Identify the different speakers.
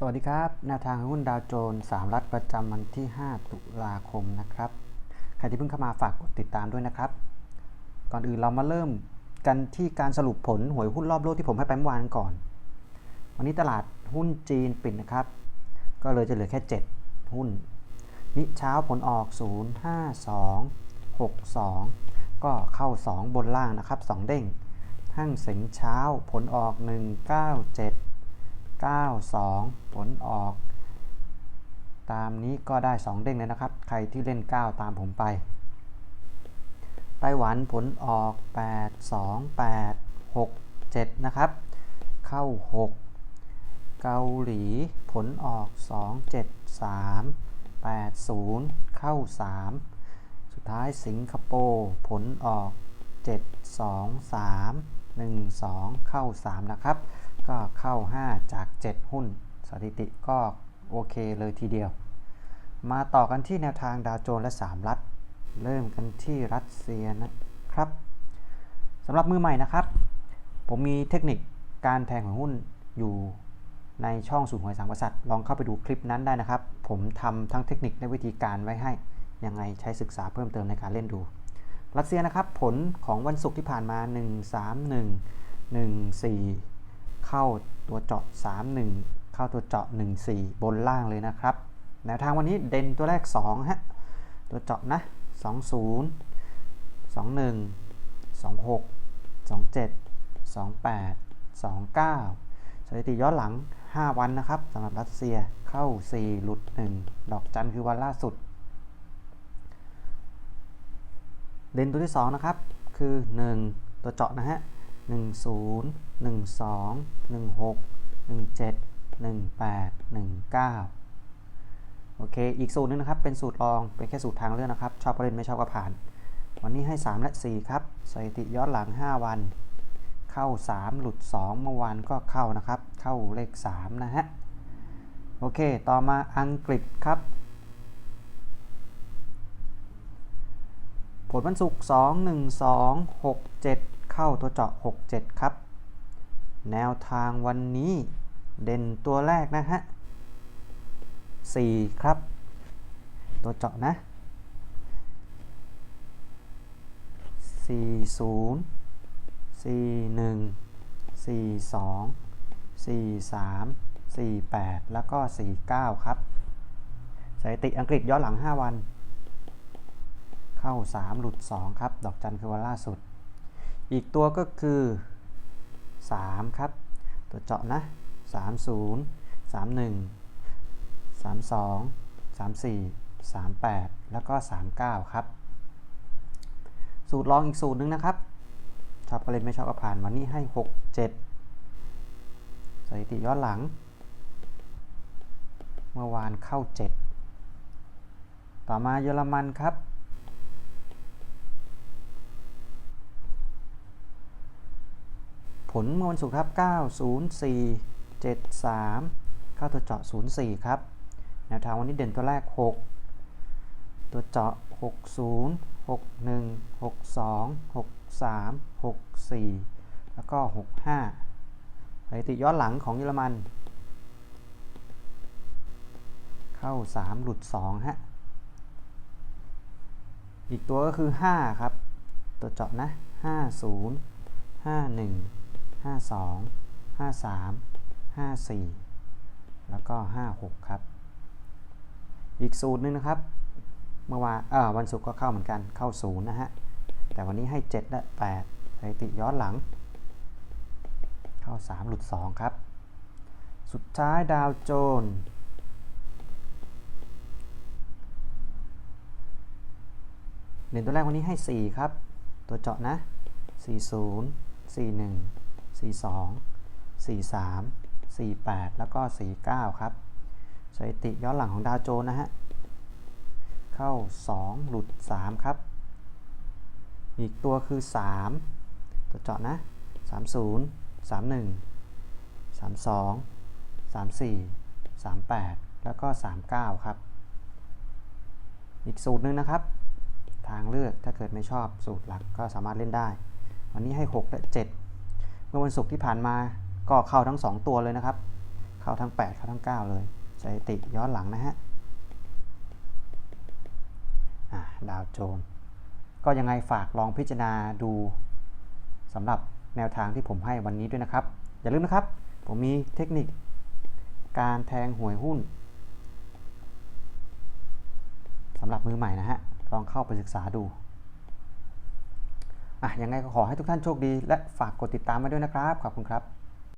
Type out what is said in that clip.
Speaker 1: สวัสดีครับแนวทางหุ้นดาวโจนส์3รัฐประจำวันที่ 5 ตุลาคมนะครับ ใครที่เพิ่งเข้ามาฝากกดติดตามด้วยนะครับ ก่อนอื่นเรามาเริ่มกันที่การสรุปผลหวยหุ้นรอบโลกที่ผมให้ไปเมื่อวานก่อน วันนี้ตลาดหุ้นจีนปิดนะครับ ก็เลยจะเหลือแค่ 7 หุ้น นิเช้าผลออก 0 5 2 6 2 ก็เข้า 2 บนล่างนะครับ 2 เด้ง ห้างเสงเช้าผลออก 197 92 ผลออก ตามนี้ก็ได้ 2 เด้งเลยนะครับ ใครที่เล่น 9 ตามผมไป ไต้หวันผลออก 8 2 8 6 7 นะครับ เข้า 6 เกาหลีผลออก 2 7 3 8 0 เข้า 3 สุดท้ายสิงคโปร์ผลออก 7 2 3 1 2 เข้า 3 นะครับ ก็เข้า 5 จาก 7 หุ้น สถิติก็โอเคเลยทีเดียว มาต่อกันที่แนวทางดาวโจนส์และ 3 รัฐ เริ่มกันที่รัสเซียนะครับสำหรับมือใหม่นะครับ ผมมีเทคนิคการแทงของหุ้นอยู่ในช่องสูตรหวยสามกษัตริย์ลองเข้าไปดูคลิปนั้นได้นะครับ ผมทำทั้งเทคนิคและวิธีการไว้ให้ ยังไงใช้ศึกษาเพิ่มเติมในการเล่นดู รัสเซียนะครับ ผลของวันศุกร์ที่ผ่านมา 1 3 1 1 4 เข้าตัวเจาะ 31 เข้าตัวเจาะ 14 บนล่างเลยนะครับ แนวทางวันนี้เด่นตัวแรก2ฮะ ตัวเจาะนะ 20 21 26 27 28 29 สถิติย้อนหลัง 5 วันนะครับสำหรับรัสเซียเข้า 4 หลุด 1 ดอกจันคือวันล่าสุด เด่นตัวที่ 2 นะครับ คือ 1 ตัวเจาะนะฮะ 10 12 16 17 18 19 โอเค อีกสูตรนึงนะครับ เป็นสูตรรอง เป็นแค่สูตรทางเลือกนะครับ ชอบก็เล่นไม่ชอบก็ผ่าน วันนี้ให้ 3 และ 4 ครับ สถิติย้อนหลัง 5 วัน เข้า 3 หลุด 2 เมื่อวานก็เข้านะครับ เข้าเลข 3 นะฮะ โอเค ต่อมาอังกฤษครับผลวันศุกร์2 1 2 6 7 เข้าตัวเจาะ 67 ครับ แนวทางวันนี้เด่นตัวแรกนะฮะ 4 ครับ ตัวเจาะนะ 40 41 42 43 48 แล้วก็ 49 ครับสถิติอังกฤษย้อนหลัง 5 วัน เข้า 3 หลุด 2 ครับ ดอกจันคือวันล่าสุด อีกตัวก็คือ 3 ครับ ตัวเจาะนะ 30 31 32 34 38 แล้วก็ 39 ครับ สูตรลองอีกสูตรหนึ่งนะครับ ชอบก็เล่นไม่ชอบก็ผ่านวันนี้ให้ 6 7 สถิติย้อนหลัง เมื่อวานเข้า 7 ต่อมาเยอรมันครับ ผลเมื่อวันศุกร์ครับ 904 73 เข้าตัวเจาะ 04 ครับ แนวทางวันนี้เด่นตัวแรก 6 ตัวเจาะ 60 61 62 63 64 แล้วก็ 65สถิติย้อนหลังของเยอรมัน เข้า 3 หลุด 2 ฮะ อีกตัวก็คือ 5 ครับ ตัวเจาะนะ 50 51 52 53 54 แล้วก็ 56 ครับ อีกสูตรนึงนะครับ เมื่อวานเออวันศุกร์ก็เข้าเหมือนกันเข้าศูนย์นะฮะ แต่วันนี้ให้ 7 และ 8สถิติย้อนหลัง เข้า 3 หลุด 2 ครับ สุดท้ายดาวโจนเด่นตัวแรกวันนี้ให้ 4 ครับ ตัวเจาะนะ 40 41 42 43 48 แล้วก็ 49 ครับ สถิติย้อนหลังของดาวโจนนะฮะ เข้า 2 หลุด 3 ครับ อีกตัวคือ 3 ตัวเจาะนะ 30 31 32 34 38 แล้วก็ 39 ครับ อีกสูตรหนึ่งนะครับ ทางเลือกถ้าเกิดไม่ชอบสูตรหลักก็สามารถเล่นได้ วันนี้ให้ 6 และ 7 เมื่อวันศุกร์ที่ผ่านมาก็เข้าทั้ง 2 ตัวเลยนะครับ เข้าทั้ง 8 เข้าทั้ง 9 เลยสถิติย้อนหลังนะฮะอะดาวโจนส์ก็ยังไงฝากลองพิจารณาดูสำหรับแนวทางที่ผมให้วันนี้ด้วยนะครับ อย่าลืมนะครับ ผมมีเทคนิคการแทงหวยหุ้นสำหรับมือใหม่นะฮะ ลองเข้าไปศึกษาดู อะยังไงก็ขอให้ทุกท่านโชคดี และฝากกดติดตามมาด้วยนะครับ ขอบคุณครับ